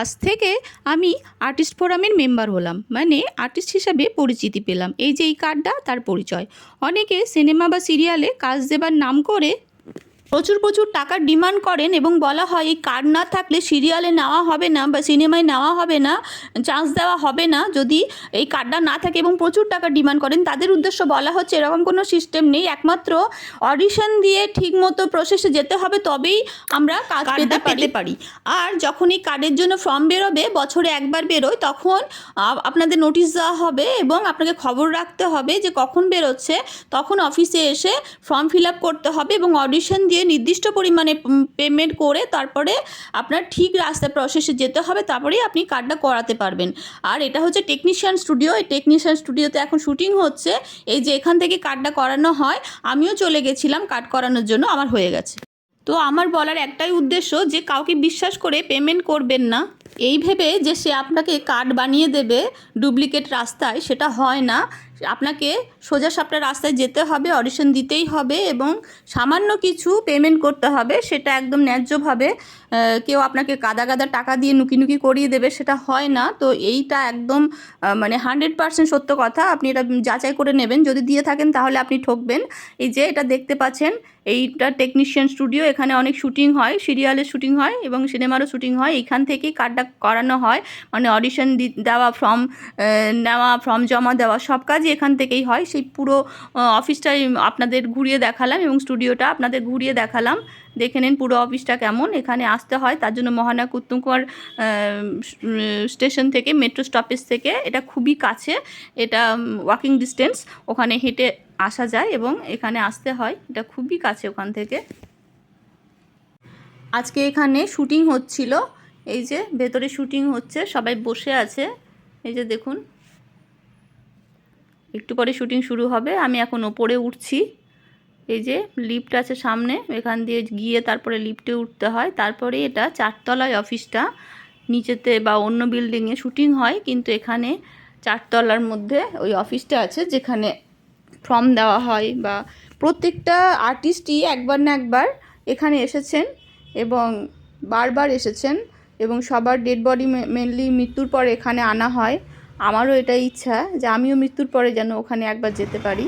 আজ থেকে আমি আর্টিস্ট ফোরামের মেম্বার হলাম। মানে আর্টিস্ট হিসাবে পরিচিতি পেলাম। এই যে এই কার্ডটা, তার পরিচয়। অনেকে সিনেমা বা সিরিয়ালে কাজ দেবার নাম করে প্রচুর প্রচুর টাকার ডিমান্ড করেন এবং বলা হয় এই কার্ড না থাকলে সিরিয়ালে নেওয়া হবে না বা সিনেমায় নেওয়া হবে না চান্স দেওয়া হবে না। যদি এই কার্ডটা না থাকে এবং প্রচুর টাকা ডিমান্ড করেন তাদের উদ্দেশ্য বলা হচ্ছে এরকম কোনো সিস্টেম নেই। একমাত্র অডিশন দিয়ে ঠিকমতো প্রসেসে যেতে হবে তবেই আমরা কাজ পেতে পেতে পারি। আর যখন এই কার্ডের জন্য ফর্ম বেরোবে বছরে একবার বেরোয় তখন আপনাদের নোটিশ দেওয়া হবে এবং আপনাকে খবর রাখতে হবে যে কখন বেরোচ্ছে। তখন অফিসে এসে ফর্ম ফিল আপ করতে হবে এবং অডিশন দিয়ে নির্দিষ্ট পরিমাণে পেমেন্ট করে তারপরে আপনার ঠিক রাস্তা প্রসেসে যেতে হবে, তারপরেই আপনি কার্ডটা করাতে পারবেন। আর এটা হচ্ছে টেকনিশিয়ান স্টুডিও এই টেকনিশিয়ান স্টুডিওতে এখন শুটিং হচ্ছে। এই যে এখান থেকে কার্ডটা করানো হয়, আমিও চলে গেছিলাম কার্ড করানোর জন্য, আমার হয়ে গেছে। তো আমার বলার একটাই উদ্দেশ্য যে, কাউকে বিশ্বাস করে পেমেন্ট করবেন না। এই ভেবে যে সে আপনাকে কার্ড বানিয়ে দেবে ডুপ্লিকেট রাস্তায়, সেটা হয় না। আপনাকে সোজা সাপটা রাস্তায় যেতে হবে, অডিশন দিতেই হবে এবং সামান্য কিছু পেমেন্ট করতে হবে, সেটা একদম ন্যায্যভাবে কেউ আপনাকে কাদা কাদা টাকা দিয়ে নুকি নুকি করিয়ে দেবে, সেটা হয় না। তো এইটা একদম মানে হান্ড্রেড পার্সেন্ট সত্য কথা। আপনি এটা যাচাই করে নেবেন। যদি দিয়ে থাকেন, তাহলে আপনি ঠকবেন। এই যে এটা দেখতে পাচ্ছেন, এইটা টেকনিশিয়ান স্টুডিও, এখানে অনেক শুটিং হয়, সিরিয়ালের শুটিং হয় এবং সিনেমারও শুটিং হয়। এখান থেকেই কার্ডটা করানো হয়। মানে অডিশন দেওয়া ফর্ম নেওয়া ফর্ম জমা দেওয়া সব কাজই এখান থেকেই হয়। সেই পুরো অফিসটাই আপনাদের ঘুরিয়ে দেখালাম এবং স্টুডিওটা আপনাদের ঘুরিয়ে দেখালাম। দেখে নিন পুরো অফিসটা কেমন। এখানে আসতে হয়। তার জন্য মহানায়ক উত্তম কুমার স্টেশন থেকে মেট্রো স্টপেজ থেকে। এটা খুবই কাছে। এটা ওয়াকিং ডিস্টেন্স ওখানে হেঁটে আসা যায় এবং এখানে আসতে হয়। এটা খুবই কাছে ওখান থেকে। আজকে এখানে শুটিং হচ্ছিল। এই যে ভেতরে শুটিং হচ্ছে, সবাই বসে আছে। এই যে দেখুন। একটু পরে শুটিং শুরু হবে। আমি এখন ওপরে উঠছি। এই যে লিফট আছে সামনে, এখান দিয়ে গিয়ে তারপরে লিফটে উঠতে হয়। তারপরে এটা চারতলায় অফিসটা। নিচেতে বা অন্য বিল্ডিংয়ে শুটিং হয়, কিন্তু এখানে চারতলার মধ্যে ওই অফিসটা আছে, যেখানে ফর্ম দেওয়া হয় বা প্রত্যেকটা আর্টিস্টই একবার না একবার এখানে এসেছেন এবং বারবার এসেছেন। এবং সবার ডেড বডি মেনলি মৃত্যুর পর এখানে আনা হয়। আমারও এটা ইচ্ছা যে আমিও মৃত্যুর পরে যেন ওখানে একবার যেতে পারি।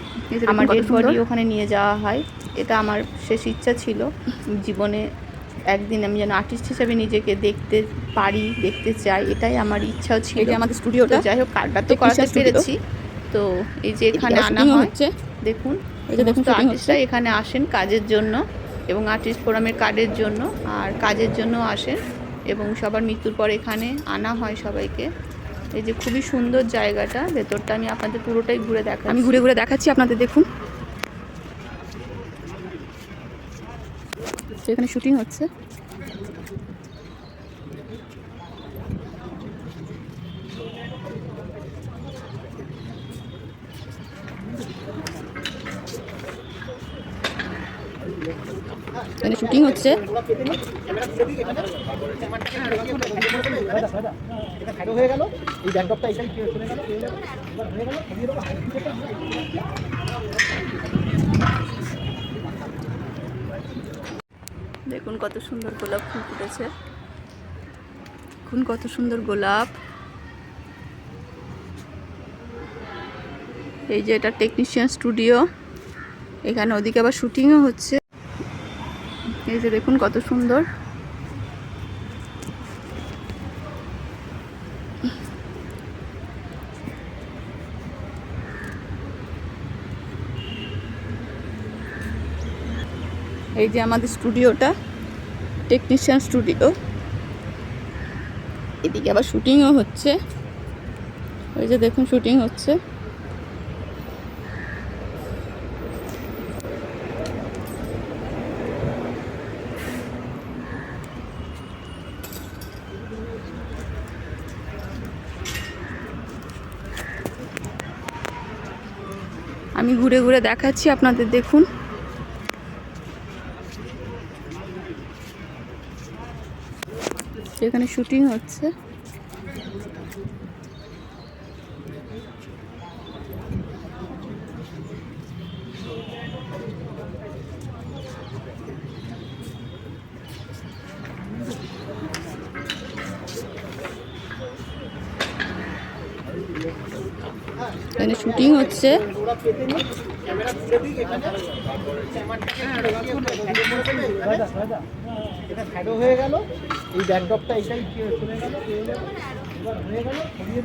আমার ডেড বডি ওখানে নিয়ে যাওয়া হয় এটা আমার শেষ ইচ্ছা ছিল। জীবনে একদিন আমি যেন আর্টিস্ট হিসেবে নিজেকে দেখতে পারি দেখতে চাই এটাই আমার ইচ্ছাও ছিল। যে আমাদের স্টুডিওটা যাই হোক কার্ডটা তো করাতে পেরেছি। তো এই যে এখানে আনা হচ্ছে? দেখুন দেখুন সমস্ত আর্টিস্টরা এখানে আসেন কাজের জন্য এবং আর্টিস্ট ফোরামের কার্ডের জন্য আর কাজের জন্য আসেন। এবং সবার মৃত্যুর পর এখানে আনা হয় সবাইকে। এই যে খুবই সুন্দর জায়গাটা ভেতরটা আমি আপনাদের পুরোটাই ঘুরে দেখা আমি ঘুরে ঘুরে দেখাচ্ছি আপনাদের দেখুন। এখানে শুটিং হচ্ছে এখানে শুটিং হচ্ছে এটা হয়ে গেল এই ব্যাকড্রপটা এটাই চলে গেল এবার হয়ে গেল কমিয়ে শুটিং হচ্ছে। দেখুন কত সুন্দর গোলাপ ফুল ফুটেছে। দেখুন কত সুন্দর গোলাপ। এই যে এটা টেকনিশিয়ান স্টুডিও এখানে ওদিকে আবার শুটিংও হচ্ছে। এই যে দেখুন কত সুন্দর। এই যে আমাদের স্টুডিওটা টেকনিশিয়ান স্টুডিও এদিকে আবার শুটিংও হচ্ছে। ওই যে দেখুন শুটিং হচ্ছে। আমি ঘুরে ঘুরে দেখাচ্ছি আপনাদের দেখুন। এখানে শুটিং হচ্ছে। এখানে শুটিং হচ্ছে। হয়ে গেল এই গেল হয়ে গেল